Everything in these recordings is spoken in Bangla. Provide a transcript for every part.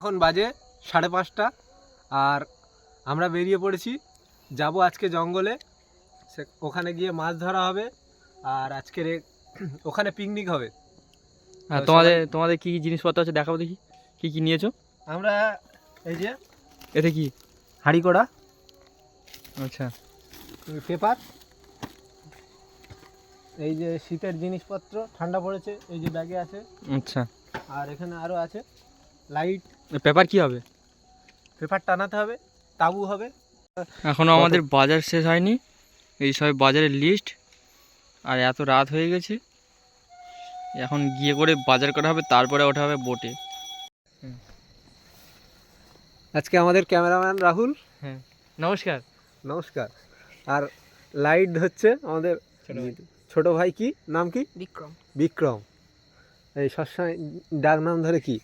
এখন বাজে সাড়ে পাঁচটা আর আমরা বেরিয়ে পড়েছি। যাব আজকে জঙ্গলে। সে ওখানে গিয়ে মাছ ধরা হবে আর আজকের ওখানে পিকনিক হবে। হ্যাঁ তোমাদের তোমাদের কি কি জিনিসপত্র আছে দেখাবো দেখি? কি কি নিয়েছো? আমরা এই যে এতে কি? হাঁড়ি কড়া। আচ্ছা। পেপার। এই যে শীতের জিনিসপত্র ঠান্ডা পড়েছে এই যে ব্যাগে আছে। আচ্ছা। আর এখানে আরও আছে। লাইট। পেপার কি হবে? পেপার টানাতে হবে তাবু হবে। এখনও আমাদের বাজার শেষ হয়নি। এই সব বাজারের লিস্ট আর এত রাত হয়ে গেছে। এখন গিয়ে করে বাজার করা হবে তারপরে ওঠা হবে বোটে আজকে আমাদের ক্যামেরাম্যান রাহুল। হ্যাঁ নমস্কার। নমস্কার। আর লাইট হচ্ছে আমাদের ছোট ভাই। কি? নাম কি? বিক্রম। বিক্রম। এই সবসময় ডাক নাম ধরে কি?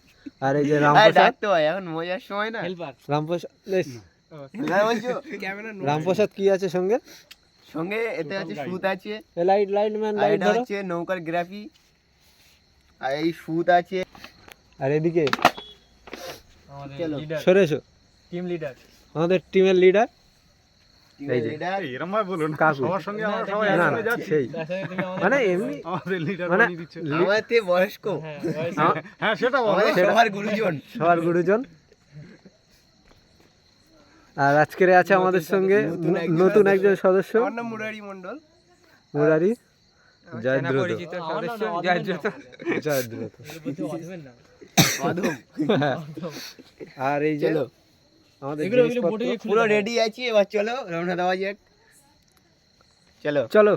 আর এই যে রামপ্রসাদ? হয় এখন মজার সময় না। হেল্পার। রামপ্রসাদ ক্যামেরা রামপ্রসাদ কি আছে সঙ্গে? সঙ্গে এতে আছে সুত আছে। লাইট লাইট ম্যান লাইট হচ্ছে নৌকার গ্রাফি আর এই সুত আছে। আর এদিকে? সরে এসো। টিম লিডার আমাদের টিমের লিডার মানে এমনি মানে বানিয়ে দিচ্ছে। লি- আমাদের থেকে বয়স্ক। হ্যাঁ সেটা বলো। আমাদের সেটা- সবার গুরুজন। সবার গুরুজন। আর আজকের আছে আমাদের সঙ্গে নতুন একজন নতুন সদস্য। একজন সদস্য। মুরারি মন্ডল মুরারি। হ্যাঁ। আর এই যে। আমাদের পুরো রেডি আছি এবার চলো রওনা দেওয়া যাক চলো। চলো।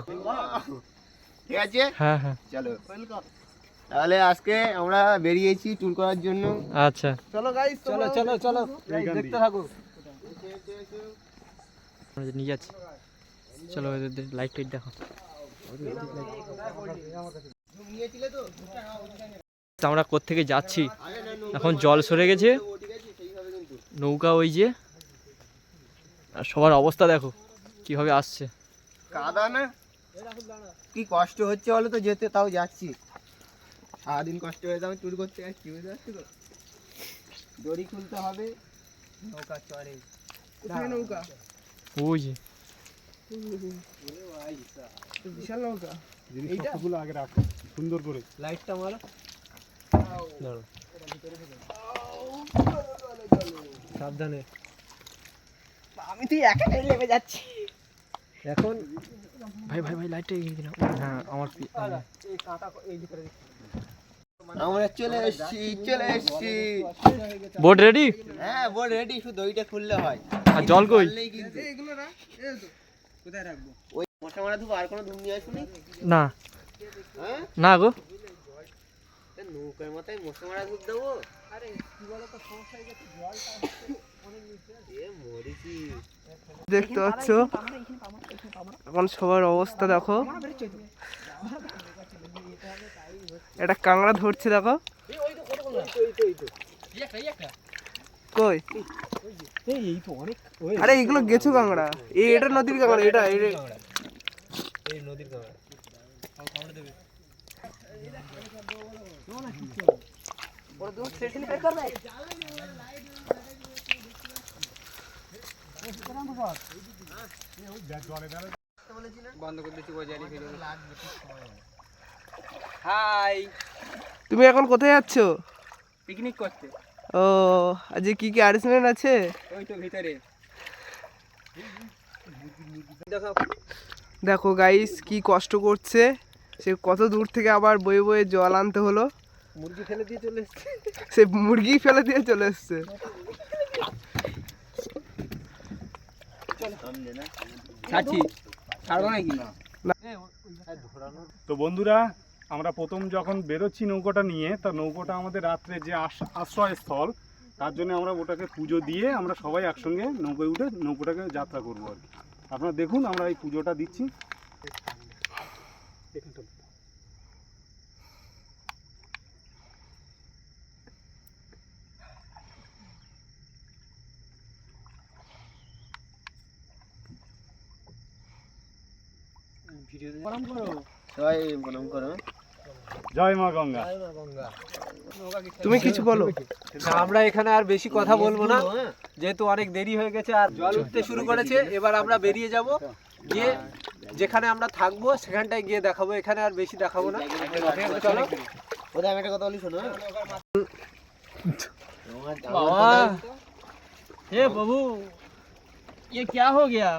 ঠিক আছে? হ্যাঁ হ্যাঁ। চলো। তাহলে আজকে আমরা বেরিয়েছি ট্যুর করার জন্য। আচ্ছা। চলো গাইস চলো চলো চলো। দেখতে থাকো। আমরা নিয়ে যাচ্ছি। চলো লাইট টাইট দেখো। তো আমরা কোত্থেকে যাচ্ছি? এখন জল সরে গেছে। নৌকা ওই যে। আর সবার অবস্থা দেখো কীভাবে আসছে। কাদা না? কি কষ্ট হচ্ছে বলো তো যেতে তাও যাচ্ছি। সারাদিন কষ্ট হয়ে যাবে ট্যুর করতে যাচ্ছি বুঝতে পারছি তো? দড়ি খুলতে হবে নৌকা চড়ে। কোথায় নৌকা? ওই যে। বিশাল নৌকা। জিনিসপত্রগুলো আগে রাখো সুন্দর করে। লাইটটা মারো। সাবধানে। আমি তুই একাই নেমে যাচ্ছি। এখন ভাই ভাই ভাই লাইটটা এগিয়ে দিন। হ্যাঁ আমার আমরা চলে এসেছি চলে এসেছি। বোট রেডি হ্যাঁ বোর্ড রেডি শুধু দড়িটা খুললে হয়। আর জল কই? খুললেই কিন্তু। কোথায় রাখব? ওই মশা মারা ধুবো আর কোনো ধুম নিয়ে আসুনি? না। হ্যাঁ? না গো। নৌকার মাথায় মশা মারা ধূপ দেবো? আরে কি বলতো সমস্যা হয়ে গেছে জলটা এ মরেছি। দেখতে পাচ্ছ? এখন সবার অবস্থা দেখো। এটা কাঁকড়া ধরছে দেখো। কই? এই তো অনেক আরে এগুলো গেছো কাঁকড়া? এই এটা নদীর কাঁকড়া এটা এটা। এই নদীর কাঁকড়া। হাই তুমি এখন কোথায় যাচ্ছ? পিকনিক করতে। ও আজকে কি কি অ্যারেঞ্জমেন্ট আছে? ওই তো ভিতরে। দেখো। গাইস কি কষ্ট করছে। সে কত দূর থেকে আবার বয়ে বয়ে জল আনতে হলো। মুরগি ফেলে দিয়ে চলে এসছে। সে মুরগি ফেলে দিয়ে চলে এসছে। ছাড়ছি। ছাড়বো তো বন্ধুরা আমরা প্রথম যখন বেরোচ্ছি নৌকোটা নিয়ে তা নৌকোটা আমাদের রাত্রে যে আশ- আশ্রয়স্থল তার জন্য আমরা ওটাকে পুজো দিয়ে আমরা সবাই একসঙ্গে নৌকোয় উঠে নৌকোটাকে যাত্রা করব আর কি। আপনারা দেখুন আমরা এই পুজোটা দিচ্ছি। সবাই প্রণাম করো জয় মা গঙ্গা গঙ্গা তুমি কিছু বলো না, আমরা এখানে আর বেশি কথা বলবো না যেহেতু অনেক দেরি হয়ে গেছে আর জল উঠতে শুরু করেছে এবার আমরা বেরিয়ে যাব গিয়ে যেখানে আমরা থাকবো সেখানটায় গিয়ে দেখাবো এখানে আর বেশি দেখাবো না চলো ওদের আমি একটা কথা বলি শোনো বাবা এ বাবু ये क्या हो गया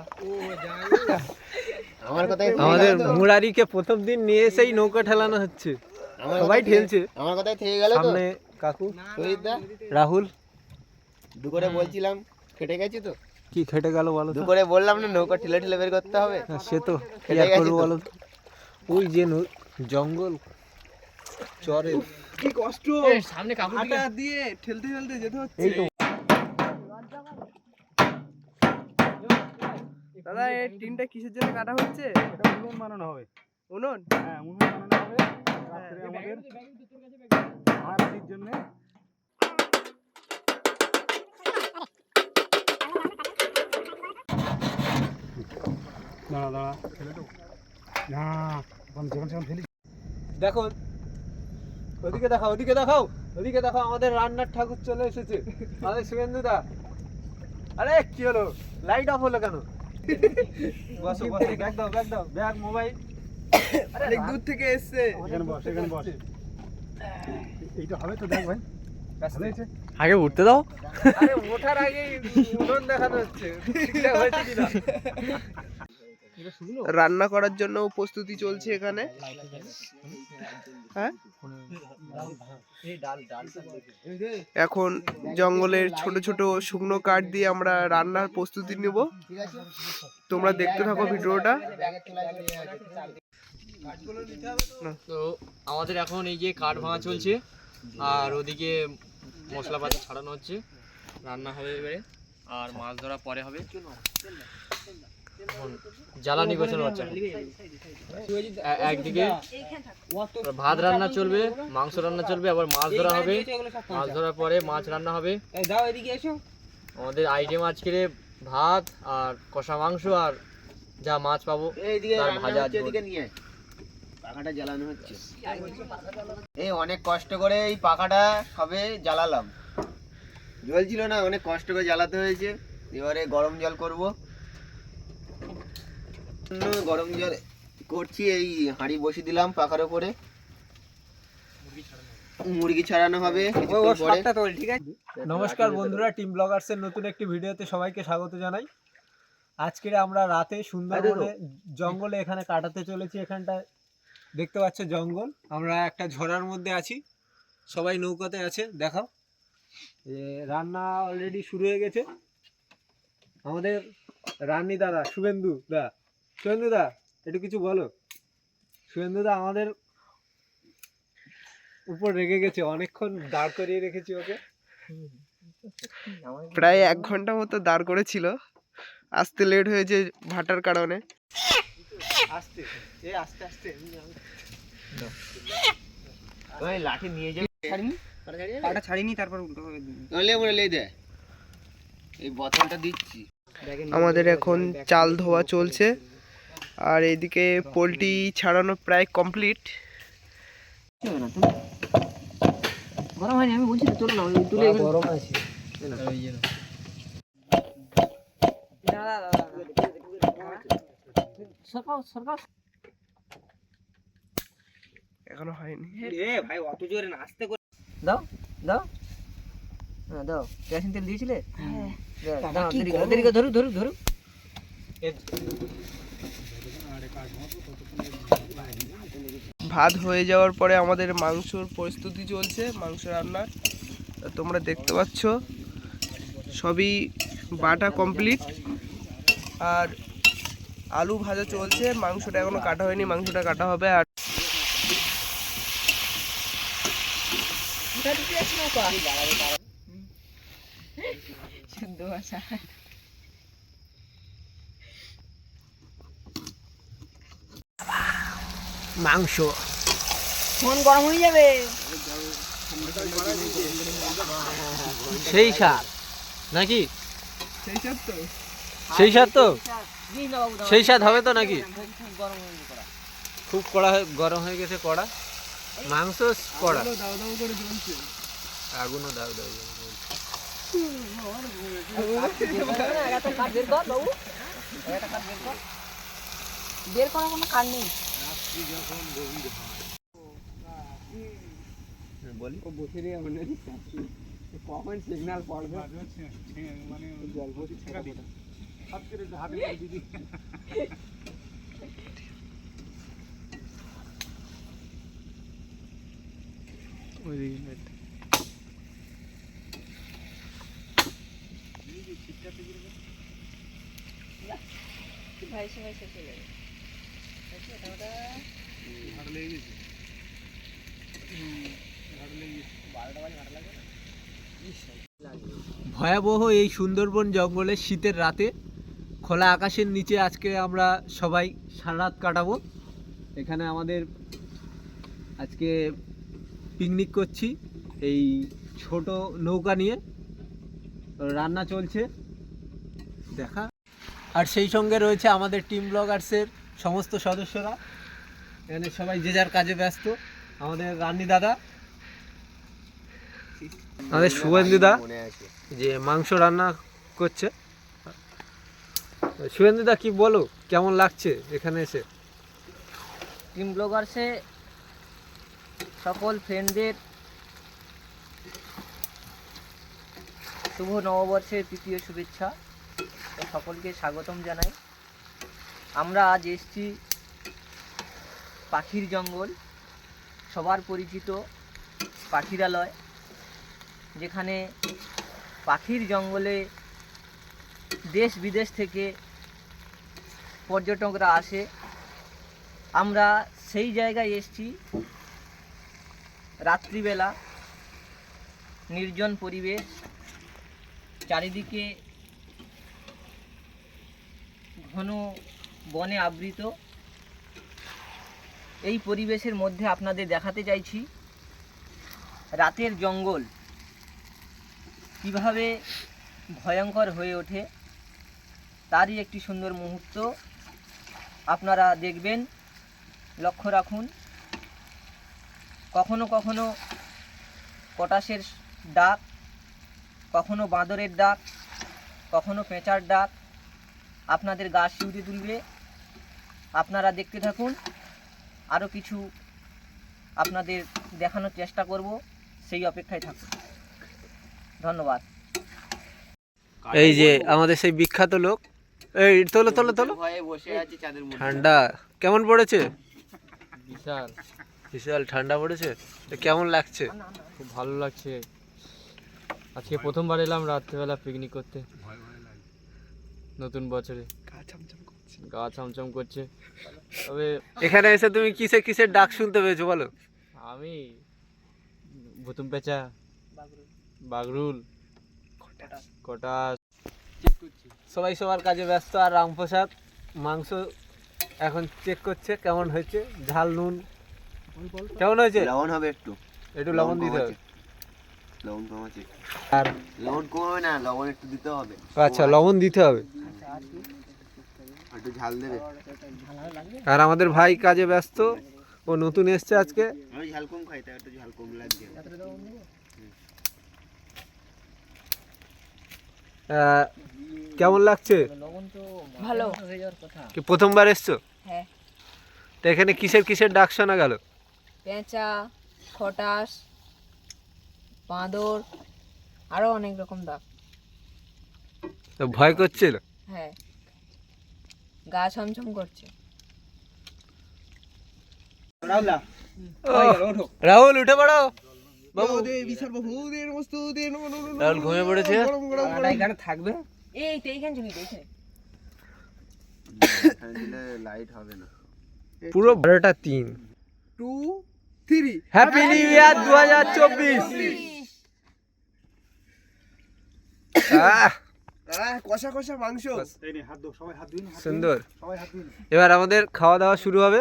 আমার কথাই আমাদের মুরারিকে প্রথম দিন নিয়ে এসেই নৌকা ঠেলানো হচ্ছে। সবাই ঠেলছে। আমার কথাই থেকে গেল তো। সামনে কাকু রাহুল। দু করে বলছিলাম কেটে গেছি তো। কি খেটে গেল বলো দু করে বললাম না নৌকা ঠেলে ঠেলে বের করতে হবে। হ্যাঁ, সে তো কি খেটে আর গেছে করব বলো ওই যে নৌ- জঙ্গল চরে। কি কষ্ট। সামনে কাপড় দিয়ে ঠেলতে ঠেলতে যেতে হচ্ছে। এই তো দাদা এই টিনটা কিসের জন্য কাটা হচ্ছে? এটা উনুন বানানো হবে। উনুন? হ্যাঁ উনুন বানানো হবে। রাত্রে আমাদের ভাড়াটির জন্য দাঁড়া দাঁড়া ফেলে দেবো। না যখন যখন ফেলি। দেখো ওদিকে দেখাও ওদিকে দেখাও ওদিকে দেখাও আমাদের রান্নার ঠাকুর চলে এসেছে। আমাদের শুভেন্দু দা আরে কি হলো? লাইট অফ হলো কেন? বসো বসো ব্যাগ দাও ব্যাগ দাও ব্যাগ মোবাইল। অনেক দূর থেকে এসছে। এখানে বস এখানে বস। এইটা হবে তো দেখ ভাই। আগে উঠতে দাও। আরে ওঠার আগেই উঠোন দেখানো হচ্ছে। ঠিকঠাক হয়েছে কিনা? রান্না করার জন্য প্রস্তুতি চলছে এখানে। হ্যাঁ? এখন জঙ্গলের ছোট ছোট শুকনো কাঠ দিয়ে আমরা রান্নার প্রস্তুতি নেব। তোমরা দেখতে থাকো ভিডিওটা। তো আমাদের এখন এই যে কাঠ ভাঙা চলছে আর ওদিকে মশলাপাতি ছাড়ানো হচ্ছে। রান্না হবে এবারে আর মাছ ধরা পরে হবে। জ্বালানি গোছানো হচ্ছে একদিকে ভাত রান্না চলবে মাংস রান্না চলবে আবার মাছ ধরা হবে। মাছ ধরার পরে মাছ রান্না হবে। আমাদের আইটেম আজকে ভাত আর কষা মাংস আর যা মাছ পাবো তার ভাজা। পাখাটা জ্বালানো হচ্ছে। এই অনেক কষ্ট করে এই পাখাটা সবে জ্বালালাম। জ্বলছিল না অনেক কষ্ট করে জ্বালাতে হয়েছে। এবারে গরম জল করব। গরম জল করছি এই হাঁড়ি বসিয়ে দিলাম পাখার উপরে। মুরগি ছাড়ানো হবে নমস্কার বন্ধুরা টিম ব্লগার্সের নতুন একটি ভিডিওতে সবাইকে স্বাগত জানাই। আজকে আমরা রাতে সুন্দরবনে জঙ্গলে এখানে কাটাতে চলেছি এখানটায়। দেখতে পাচ্ছ জঙ্গল আমরা একটা ঝরার মধ্যে আছি। সবাই নৌকাতে আছে দেখাও। রান্না অলরেডি শুরু হয়ে গেছে। আমাদের রান্নি দাদা শুভেন্দু দা। শুভেন্দু দা একটু কিছু বলো। শুভেন্দু দা আমাদের উপর রেগে গেছে অনেকক্ষণ দাঁড় করিয়ে রেখেছি ওকে। প্রায় এক ঘণ্টা মতো দাঁড় করেছিল। আসতে লেট হয়েছে ভাটার কারণে। আস্তে এ আস্তে আস্তে আমি- ওই লাঠি নিয়ে যাবে। কাটা ছাড়িনি? তারপর উল্টো হবে নলে মনে লেই দে। এই বোতলটা দিচ্ছি। আমাদের এখন চাল ধোয়া চলছে। আর এদিকে পোলট্রি ছাড়ানো প্রায় কমপ্লিট। গরম আছে এখনও হয়নি। দাও দাও। হ্যাঁ দাও। কেরাসিন তেল দিয়েছিলে? দাও, দাও, দেরি করো, দেরি ভাত হয়ে যাওয়ার পরে আমাদের মাংসর প্রস্তুতি চলছে, মাংস রান্নার। তোমরা দেখতে পাচ্ছ, সবই বাটা কমপ্লিট আর আলু ভাজা চলছে, মাংসটা এখনও কাটা হয়নি, মাংসটা কাটা হবে আর মাংস। মন গরম হয়ে যাবে। সেই সার নাকি? সেই সব তো। সেই স্বাদ স্বাদ হবে তো নাকি? হয়ে খুব কড়া হয়ে গরম হয়ে গেছে কড়া। মাংস কড়া। আগুনও দাও দাও বের কর কর। করার কোনো কাঠ নেই। কখন সিগন্যাল পড়বে মানে জল ভর্তি হাত করে হাতে করে দিদি ভয়াবহ এই সুন্দরবন জঙ্গলে শীতের রাতে খোলা আকাশের নিচে আজকে আমরা সবাই সারা রাত কাটাবো। এখানে আমাদের আজকে পিকনিক করছি এই ছোট নৌকা নিয়ে। রান্না চলছে। দেখা। আর সেই সঙ্গে রয়েছে আমাদের টিম ব্লগার্সের সমস্ত সদস্যরা। এখানে সবাই যে যার কাজে ব্যস্ত। আমাদের রান্নি দাদা। আমাদের শুভেন্দুদা যে মাংস রান্না করছে। শুভেন্দুদা কি বলো? কেমন লাগছে এখানে এসে? টিম ব্লগার্সে সকল ফ্রেন্ডদের শুভ নববর্ষের তৃতীয় শুভেচ্ছা। সকলকে স্বাগতম জানাই। আমরা আজ এসছি পাখির জঙ্গল, সবার পরিচিত পাখিরালয়, যেখানে পাখির জঙ্গলে দেশ বিদেশ থেকে পর্যটকরা আসে। আমরা সেই জায়গায় এসছি রাত্রিবেলা, নির্জন পরিবেশ, চারিদিকে ঘন বনে আবৃত। এই পরিবেশের মধ্যে আপনাদের দেখাতে চাইছি রাতের জঙ্গল। কীভাবে ভয়ঙ্কর হয়ে ওঠে তারই একটি সুন্দর মুহূর্ত। আপনারা দেখবেন, লক্ষ্য রাখুন, কখনো কখনো পটাশের ডাক, কখনো বাঁদরের ডাক, কখনো পেঁচার ডাক। আপনাদের গা শিউরে তুলবে। আপনারা দেখতে থাকুন। আরও কিছু আপনাদের দেখানোর চেষ্টা করব। সেই অপেক্ষায় থাকুন। ধন্যবাদ। এই যে আমাদের সেই বিখ্যাত লোক। এই তোলো তোলো তোলো। ভয়ে বসে আছে চাঁদের মধ্যে ঠান্ডা। কেমন পড়েছে? বিশাল। বিশাল ঠান্ডা পড়েছে? তো কেমন লাগছে? খুব ভালো লাগছে। আজকে প্রথমবার এলাম রাত্রেবেলা পিকনিক করতে। নতুন বছরে। গা ছমছম করছে। তবে এখানে এসে তুমি কিসের কিসের ডাক শুনতে পেয়েছ বলো? আমি ভুতুম পেঁচা বাগরুল কটাস। সবাই সবার কাজে ব্যস্ত আর রামপ্রসাদ মাংস এখন চেক করছে কেমন হয়েছে? ঝাল নুন? কেমন হয়েছে? লবণ হবে একটু। একটু লবণ দিতে হবে। লবণ কমাচ্ছে। আর লবণ কমাবে না লবণ একটু দিতে হবে। আচ্ছা লবণ দিতে হবে। একটু ঝাল দেবে। আর আমাদের ভাই কাজে ব্যস্ত। ও নতুন এসছে আজকে। আমি ঝাল কম খাই তাই একটু ঝাল কম লাগছে। কেমন লাগছে? ভালো। কি প্রথমবার এসছো? হ্যাঁ। তো এখানে কিসের কিসের ডাক শোনা গেল? পেঁচা খটাস বাঁদর আরও অনেক রকম ডাক। তো ভয় করছিল? হ্যাঁ। গা ছমছম করছে। রাহুল উঠে পড়ো। রাহুল ঘুমিয়ে পড়েছে। এখানে থাকবে? এই তো এইখানে চলি লাইট হবে না। পুরো বারোটা তিন। Two three happy new year দু হাজার চব্বিশ। কষা কষা মাংস। সুন্দর। এবার আমাদের খাওয়া দাওয়া শুরু হবে।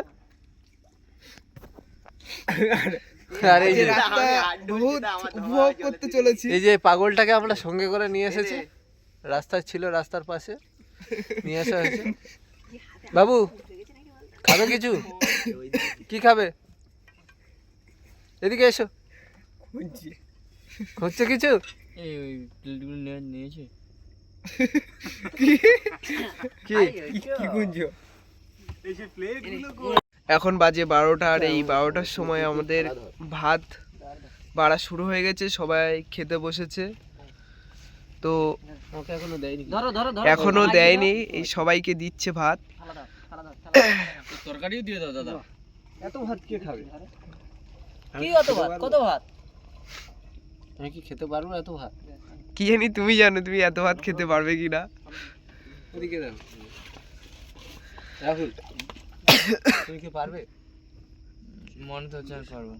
আর এই যে উপভোগ করতে চলেছি। এই যে পাগলটাকে আমরা সঙ্গে করে নিয়ে এসেছি। রাস্তায় ছিল রাস্তার পাশে। নিয়ে আসা হয়েছে। বাবু খাবে কিছু? কি খাবে? এদিকে এসো। হচ্ছে কিছু? এই ওই প্লেটগুলো নিয়েছে। এখন বাজে বারোটা আর এই বারোটার সময় আমাদের ভাত বাড়া শুরু হয়ে গেছে সবাই খেতে বসেছে। তো ওকে এখনও দেয়নি। ধরো ধরো ধরো। এখনও দেয়নি এই সবাইকে দিচ্ছে ভাত। তরকারিও দিয়ে দাও দাদা। এত ভাত কে খাবে? কি ভাত? কত ভাত? তুমি কি খেতে পারবে এত ভাত? কি জানি তুমি জানো তুমি এত ভাত খেতে পারবে কি না? ওদিকে দাও। রাহুল তুমি কি পারবে? মনে তো হচ্ছে পারব।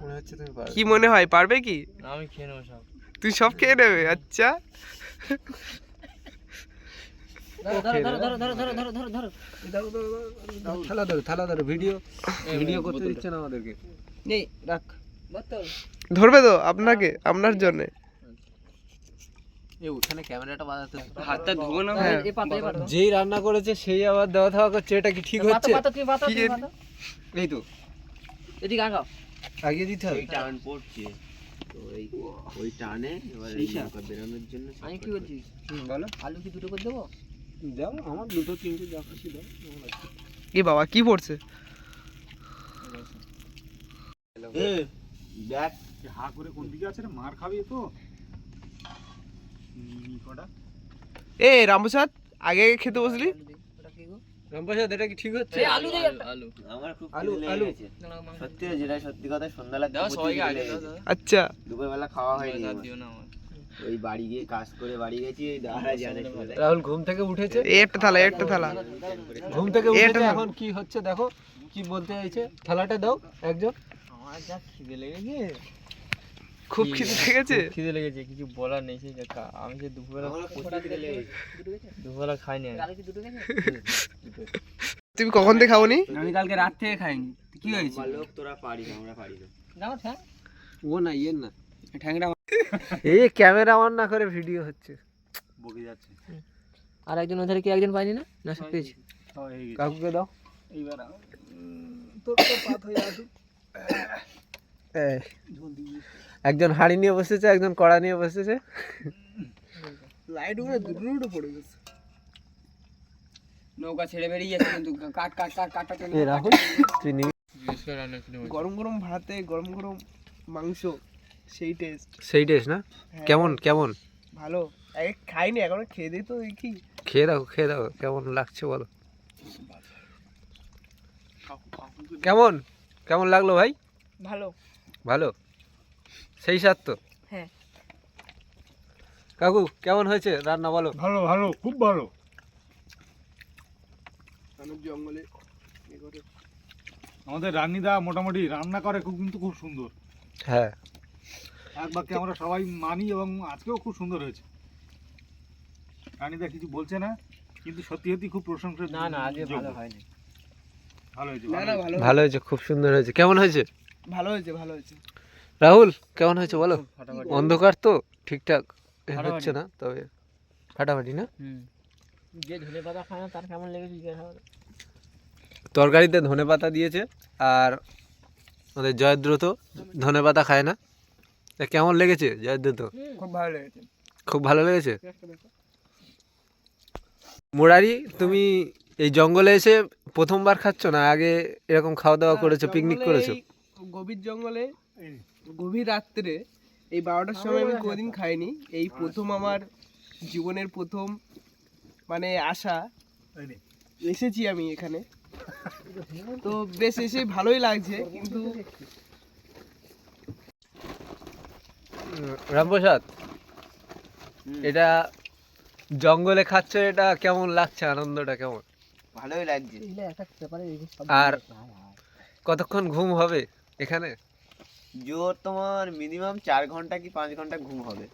মনে হচ্ছে তুমি পারবে। কি মনে হয় পারবে কি? আমি খেয়ে নেব সব। তুই সব খেয়ে নেবে আচ্ছা। থালা ধরো থালা ধরো ভিডিও। ভিডিও করতে দিচ্ছে না আমাদেরকে। নেই রাখ। ধরবে তো আপনাকে আপনার জন্য। হ্যাঁ। যেই রান্না করেছে সেই আবার দেওয়া থাওয়া করছে এটা কি ঠিক হচ্ছে? এই তো। এদিকে আগাও। দিতে হবে। টান পড়ছে। তো ওই টানে এবার বেরোনোর জন্য আমি কি বলছি? বলো। আলু কি দুটো করে দেবো? দাও আমার দুটো তিনটে যা খুশি দাও। এ বাবা কি পড়ছে? এ দেখ। হা করে কোন দিকে আছে রে? মার খাবি তো। কটা? এ রামপ্রসাদ আগে খেতে বসলি? রামপ্রসাদ এটা কি ঠিক হচ্ছে? আলু দে আলু। আমার খুব আলু, আলু। সত্যি যেটা সত্যি কথা আচ্ছা। দুপুরবেলা খাওয়া হয়নি দাও দিও না ওই বাড়ি গিয়ে কাজ করে বাড়ি গেছি এই দাঁড়া জানে রাহুল ঘুম থেকে উঠেছে? একটা থালা একটা থালা। ঘুম থেকে উঠেছে এখন কি হচ্ছে দেখো কি বলতে চাইছে? থালাটা দাও একজন। যা খিদে লেগেছে। খুব খিদে লেগেছে? খিদে লেগেছে কিছু বলার নেই সেই দেখা। আমি যে দুপুরবেলা। দুপুরবেলা খাইনি তুমি কখন থেকে খাওনি? আমি কালকে রাত থেকে খাইনি। কি হয়েছে? লোক তোরা পারিস আমরা পারি না ও না ইয়ে না। ঠ্যাংটা এই ক্যামেরা অন না করে ভিডিও হচ্ছে। বকে যাচ্ছে। আর একজন ওধারে কি একজন পাইনি না? না সব পেয়েছি। কাকুকে দাও। এইবার এই, একজন হাড়ি নিয়ে বসেছে একজন কড়া নিয়ে বসেছে। লাইট উপরে দুটো দুটো পড়ে গেছে। নৌকা ছেড়ে বেরিয়ে যাচ্ছে কিন্তু কাট কাট কাট কাটটা টেনে এ রাহুল তুই নিবি? গরম গরম ভাতে গরম গরম মাংস সেই টেস্ট সেই টেস্ট না? কেমন কেমন? ভালো। আগে খাইনি এখনও খেয়ে দিই তো দেখি। খেয়ে দাও খেয়ে দাও কেমন লাগছে বলো। কেমন কেমন লাগল ভাই? ভালো। ভালো? সেই স্বাদ তো? হ্যাঁ। কাকু কেমন হয়েছে রান্না বলো? ভালো ভালো খুব ভালো। জঙ্গলে আমাদের রান্নিদা মোটামুটি রান্না করে খুব কিন্তু খুব সুন্দর। হ্যাঁ। এক বাক্যে আমরা সবাই মানি এবং আজকেও খুব সুন্দর হয়েছে। রানিদা কিছু বলছে না কিন্তু সত্যি সত্যি খুব প্রশংসা না না যোগ্য। ভালো হয়নি। ভালো হয়েছে ভালো ভালো ভালো হয়েছে খুব সুন্দর হয়েছে। কেমন হয়েছে? ভালো হয়েছে ভালো হয়েছে। রাহুল কেমন হয়েছে বলো? অন্ধকার তো ঠিকঠাক হচ্ছে না তবে ফাটাফাটি না? যে ধনে পাতা খায় না তার কেমন লেগেছে জিজ্ঞাসা তরকারিতে ধনে পাতা দিয়েছে আর আমাদের জয়দ্র তো ধনে পাতা খায় না। তা কেমন লেগেছে জয়দ্র তো খুব ভালো লেগেছে। খুব ভালো লেগেছে? মুরারি তুমি এই জঙ্গলে এসে প্রথমবার খাচ্ছ না? আগে এরকম খাওয়া দাওয়া করেছ পিকনিক করেছ? গভীর জঙ্গলে গভীর রাত্রে এই বারোটার সময় আমি কোনোদিন খাইনি। এই প্রথম আমার জীবনের প্রথম মানে আশা। এসেছি আমি এখানে। তো বেশ এসে ভালোই লাগছে কিন্তু রামপ্রসাদ এটা জঙ্গলে খাচ্ছ এটা কেমন লাগছে? আনন্দটা কেমন? ভালোই লাগছে। আর কতক্ষণ ঘুম হবে? এখানে? জোর তোমার মিনিমাম চার ঘণ্টা কি পাঁচ ঘণ্টা ঘুম হবে।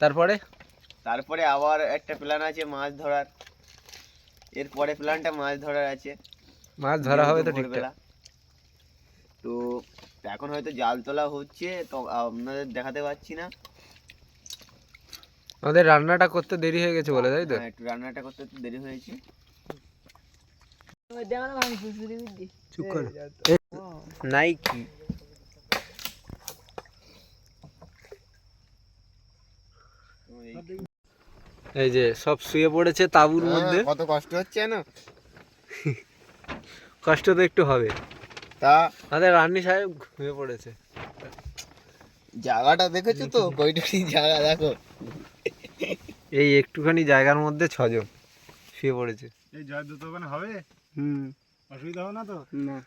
তারপরে? তারপরে আবার একটা প্ল্যান আছে মাছ ধরার। এরপরে প্ল্যানটা মাছ ধরার আছে। মাছ ধরা হবে তো ঠিকঠাক। তো এখন হয়তো জাল তোলা হচ্ছে তো আপনাদের দেখাতে পাচ্ছি না। আমাদের রান্নাটা করতে দেরি হয়ে গেছে বলে তাই তো? হ্যাঁ, একটু রান্নাটা করতে একটু দেরি হয়েছে। চুপ কর নাই এই যে সব শুয়ে পড়েছে তাঁবুর মধ্যে। হ্যাঁ, কত কষ্ট হচ্ছে না কষ্ট তো একটু হবে। তা আমাদের রান্নি সাহেব ঘুমিয়ে পড়েছে। জায়গাটা দেখেছ তো? কইটুকি জায়গা দেখো। এই একটুখানি জায়গার মধ্যে ছজন শুয়ে পড়েছে। এই জয়দূত ওখানে হবে? হুম। অসুবিধা হবে না তো? না।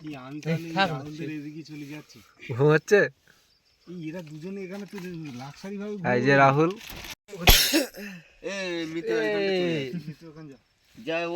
কি আমি তাহলে রাহুলদের এদিকে চলে যাচ্ছি। ঘুমাচ্ছে? এই এরা দুজনে এখানে তো লাক্সারি ভাবে এই যে রাহুল। এই, যা। যায়